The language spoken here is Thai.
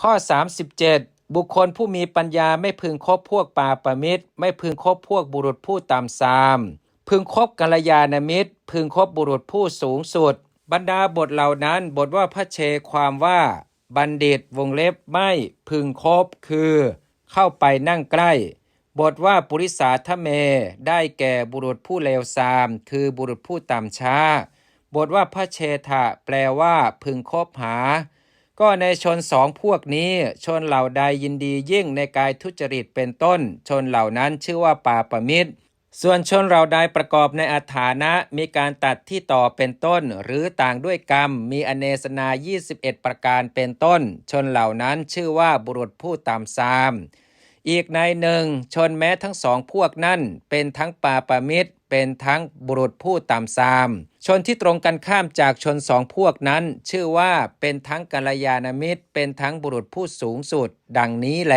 ข้อ 37 บุคคลผู้มีปัญญาไม่พึงคบพวกปาปมิตร ไม่พึงคบพวกบุรุษผู้ต่ำทราม พึงคบกัลยาณมิตร พึงคบบุรุษผู้สูงสุด บรรดาบทเหล่านั้นบทว่าพระเชความว่าบัณฑิตวงเล็บไม่พึงคบคือ เข้าไปนั่งใกล้ บทว่าปุริสาทะเม ได้แก่บุรุษผู้เลวทราม คือบุรุษผู้ต่ำช้า บทว่าพระเชทะแปลว่าพึงคบหา ก็ในชนสองพวกนี้ ชนเหล่าใดยินดียิ่งในกายทุจริตเป็นต้น ชนเหล่านั้นชื่อว่าปาปมิตร ส่วนชนเราใดประกอบในอัฐานะ มีการตัดที่ต่อเป็นต้น หรือต่างด้วยกรรม มีอเนสนา 21 ประการเป็นต้น ชนเหล่านั้นชื่อว่าบุรุษผู้ต่ำทราม อีกในหนึ่ง ชนแม้ทั้งสองพวกนั้นเป็นทั้งปาปมิตร เป็นทั้งบุรุษผู้ต่ำทราม ชนที่ตรงกันข้ามจากชนสองพวกนั้น ชื่อว่าเป็นทั้งกัลยาณมิตร เป็นทั้งบุรุษผู้สูงสุด ดังนี้แล